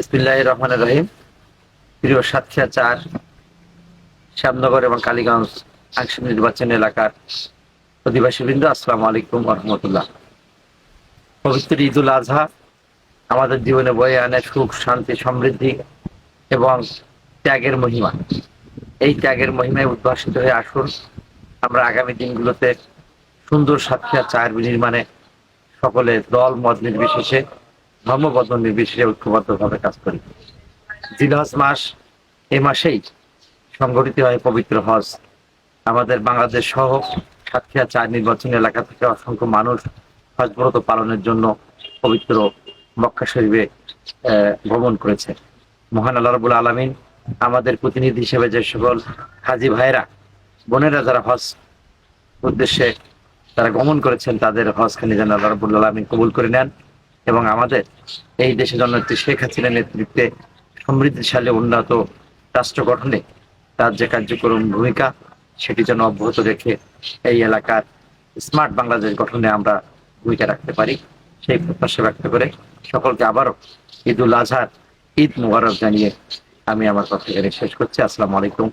ইসমিল্লাহ রহমান রহিম। প্রিয় সাতক্ষীরা চার, শ্যামনগর এবং কালীগঞ্জ আংশিক নির্বাচন এলাকার অধিবাসীবৃন্দ, আসসালামু আলাইকুম রহমতুল্লাহ। পবিত্র ঈদুল আজহা আমাদের জীবনে বয়ে আনে সুখ, শান্তি, সমৃদ্ধি এবং ত্যাগের মহিমা। এই ত্যাগের মহিমায় উদ্ভাসিত হয়ে আসুন। আমরা আগামী দিনগুলোতে সুন্দর সাতক্ষীরা চায়ের বিনির্মাণে সকলে দল, মত নির্বিশেষে ধর্মবদ্ধ নির্বিশেষে ঐক্যবদ্ধভাবে কাজ করি। জিলহজ মাস এ মাসেই সংগঠিত হয় পবিত্র হজ। আমাদের বাংলাদেশ সহ সাতক্ষীরা চার নির্বাচন এলাকা থেকে অসংখ্য মানুষ হজ ব্রত পালনের জন্য পবিত্র মক্কা শরীফে ভ্রমণ করেছে। মহান আল্লাহ রবুল আলমিন আমাদের প্রতিনিধি হিসেবে যে সকল হাজি ভাইরা বোনেরা যারা হজ উদ্দেশ্যে তারা গমন করেছেন, তাদের হজখানি যেন আল্লাহ রবুল আলমিন কবুল করে নেন। এবং আমাদের এই দেশের জন্য একটি শেখ হাসিনার নেতৃত্বে সমৃদ্ধিশালী উন্নত রাষ্ট্র গঠনে তার যে কার্যক্রম ভূমিকা সেটি যেন অব্যাহত রেখে এই এলাকার স্মার্ট বাংলাদেশ গঠনে আমরা ভূমিকা রাখতে পারি, সেই প্রত্যাশা ব্যক্ত করে সকলকে আবারও ঈদুল আজহার ঈদ মুবারক জানিয়ে আমি আমার কথা এখানে শেষ করছি। আসসালামু আলাইকুম।